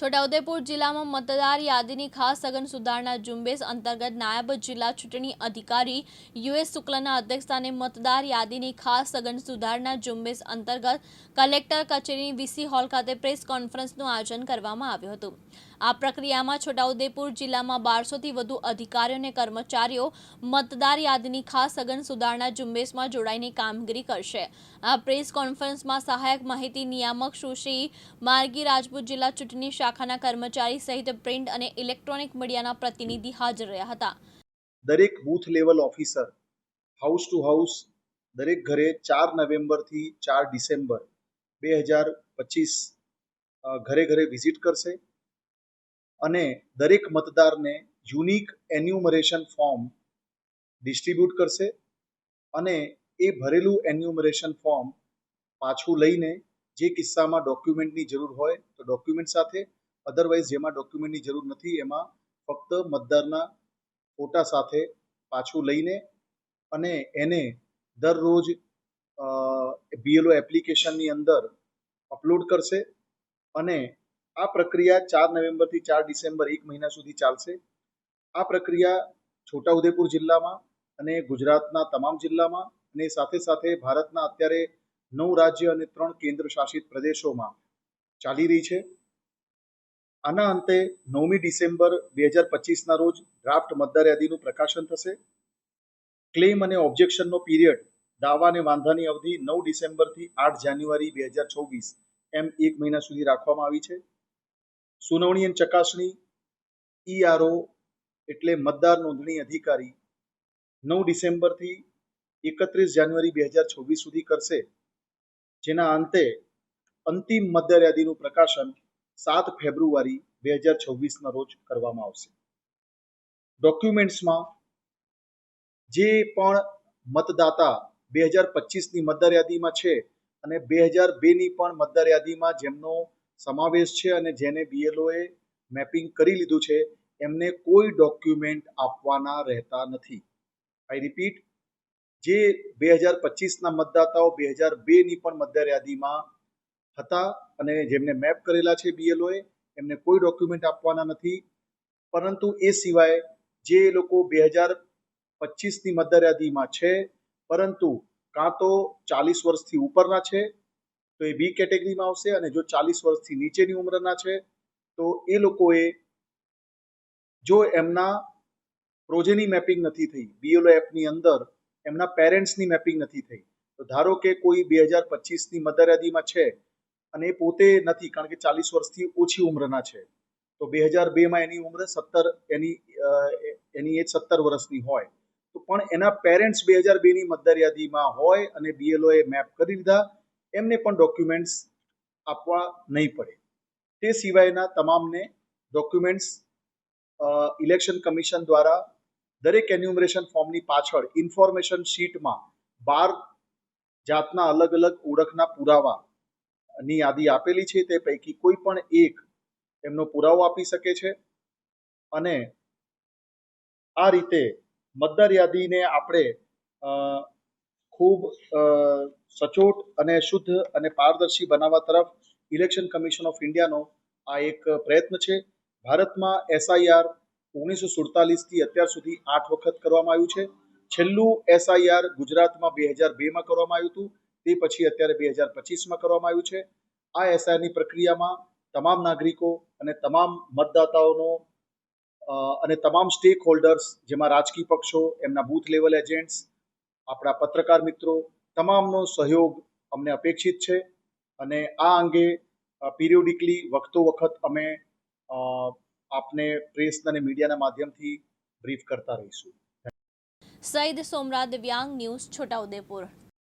છોટાઉદેપુર જિલ્લામાં મતદાર યાદીની ખાસ સઘન સુધારણા ઝુંબેશ અંતર્ગત નાયબ જિલ્લા ચૂંટણી અધિકારી યુએસ શુક્લના અધ્યક્ષસ્થાને મતદાર યાદીની ખાસ સઘન સુધારણા ઝુંબેશ અંતર્ગત કલેક્ટર કચેરી વીસી હોલ ખાતે પ્રેસ કોન્ફરન્સનું આયોજન કરવામાં આવ્યું હતું. આ પ્રક્રિયામાં છોટાઉદેપુર જિલ્લામાં બારસોથી વધુ અધિકારીઓ અને કર્મચારીઓ મતદાર યાદીની ખાસ સઘન સુધારણા ઝુંબેશમાં જોડાઈને કામગીરી કરશે. આ પ્રેસ કોન્ફરન્સમાં સહાયક માહિતી નિયામક સુશ્રી માર્ગી રાજપૂત જિલ્લા ચૂંટણી શાખાના કર્મચારી સહિત પ્રિન્ટ અને ઇલેક્ટ્રોનિક મીડિયાના પ્રતિનિધિ હાજર રહ્યા હતા. દરેક booth level officer, house to house, દરેક ઘરે ચાર નવેમ્બરથી ચાર ડિસેમ્બર બે હજાર પચીસ ઘરે ઘરે વિઝિટ કરશે અને દરેક મતદારને યુનિક એન્યુમરેશન ફોર્મ ડિસ્ટ્રીબ્યુટ કરશે અને એ ભરેલું એન્યુમરેશન ફોર્મ પાછું લઈને જે કિસ્સામાં ડોક્યુમેન્ટની જરૂર હોય તો ડોક્યુમેન્ટ સાથે અધરવાઇઝ જેમાં ડોક્યુમેન્ટની જરૂર નથી, એમાં ફક્ત મતદારના ફોટા સાથે પાછું લઈને અને એને દરરોજ બીએલઓ એપ્લિકેશનની અંદર અપલોડ કરશે અને આ પ્રક્રિયા ચાર નવેમ્બરથી ચાર ડિસેમ્બર એક મહિના સુધી ચાલશે. આ પ્રક્રિયા છોટાઉદેપુર જિલ્લામાં અને ગુજરાતના તમામ જિલ્લામાં અને સાથે સાથે ભારતના અત્યારે નવ રાજ્ય અને ત્રણ કેન્દ્ર શાસિત પ્રદેશોમાં ચાલી રહી છે. આના અંતે નવમી ડિસેમ્બર બે હજાર પચીસના રોજ ડ્રાફ્ટ મતદાર યાદીનું પ્રકાશન થશે. ક્લેમ અને ઓબ્જેક્શનનો પીરિયડ દાવા અને વાંધાની અવધિ નવ ડિસેમ્બરથી આઠ જાન્યુઆરી બે હજાર છવ્વીસ એમ એક મહિના સુધી રાખવામાં આવી છે. સુનાવણી અને ચકાસણી ઈઆરઓ એટલે મતદાર નોંધણી અધિકારી નવ ડિસેમ્બરથી એકત્રીસ જાન્યુઆરી બે હજાર છવ્વીસ સુધી કરશે. જેના અંતે અંતિમ મતદાર યાદીનું પ્રકાશન સાત ફેબ્રુઆરી બે હજાર છવ્વીસના રોજ કરવામાં આવશે. ડોક્યુમેન્ટ્સમાં જે પણ મતદાતા બે હજાર પચીસની મતદાર યાદીમાં છે અને બે હજાર બેની પણ મતદાર યાદીમાં જેમનો સમાવેશ છે અને જેને બીએલઓએ મેપિંગ કરી લીધું છે, એમને કોઈ ડોક્યુમેન્ટ આપવાના રહેતા નથી. આઈ રિપીટ જે બે હજાર પચીસના મતદાતાઓ બે હજાર બેની પણ મતદાર યાદીમાં હતા અને જેમને મેપ કરેલા છે બીએલઓએ એમને કોઈ ડોક્યુમેન્ટ આપવાના નથી. પરંતુ એ સિવાય જે લોકો બે હજાર પચીસની મતદારયાદીમાં છે, પરંતુ કાં તો ચાલીસ વર્ષથી ઉપરના છે, તો એ બી કેટેગરીમાં આવશે અને જો ચાલીસ વર્ષથી નીચેની ઉંમરના છે, તો એ લોકોએ જો એમના પ્રોજેની મેપિંગ નથી થઈ બીએલઓ એપની અંદર એમના પેરેન્ટ્સની મેપિંગ નથી થઈ, તો ધારો કે કોઈ બે હજાર પચીસની મતદારયાદીમાં છે અને એ પોતે નથી, કારણ કે ચાલીસ વર્ષથી ઓછી ઉંમરના છે. તો બે હજાર બેમાં એની ઉંમર સત્તર, એની એની એજ સત્તર વર્ષની હોય. તો પણ એના પેરેન્ટ્સ બે હજાર બેની મતદાર યાદીમાં હોય અને બીએલઓએ મેપ કરી લીધા, એમને પણ ડોક્યુમેન્ટ્સ આપવા નહીં પડે. તે સિવાયના તમામને ડોક્યુમેન્ટ્સ ઇલેક્શન કમિશન દ્વારા દરેક એન્યુમરેશન ફોર્મની પાછળ ઇન્ફોર્મેશન શીટમાં બાર જાતના અલગ અલગ ઓળખના પુરાવા ની યાદી આપેલી છે તે પૈકી કોઈ પણ એક એમનો પુરાવો આપી શકે છે. અને આ રીતે મતદાર યાદીને આપણે ખૂબ સચોટ અને શુદ્ધ અને પારદર્શી બનાવવા તરફ ઇલેક્શન કમિશન ઓફ ઇન્ડિયાનો આ એક પ્રયત્ન છે. ભારતમાં એસઆઈઆર ઓગણીસો સુડતાલીસથી અત્યાર સુધી આઠ વખત કરવામાં આવ્યું છે. છેલ્લું એસઆઈઆર ગુજરાતમાં બે હજાર બેમાં કરવામાં આવ્યું હતું. તે પછી અત્યારે બે હજાર પચીસમાં કરવામાં આવ્યું છે. આ એસઆઈઆરની પ્રક્રિયામાં તમામ નાગરિકો અને તમામ મતદાતાઓનો અને તમામ સ્ટેક હોલ્ડર્સ જેમાં રાજકીય પક્ષો, એમના બૂથ લેવલ એજન્ટ્સ આપણા પત્રકાર મિત્રો, તમામનો સહયોગ અમને અપેક્ષિત છે. અને આ અંગે પિરિયોડિકલી વખતો વખત અમે આપને પ્રેસ અને મીડિયાના માધ્યમથી બ્રીફ કરતા રહીશું. સઈદ સોમરા દિવ્યાંગ ન્યૂઝ છોટાઉદેપુર.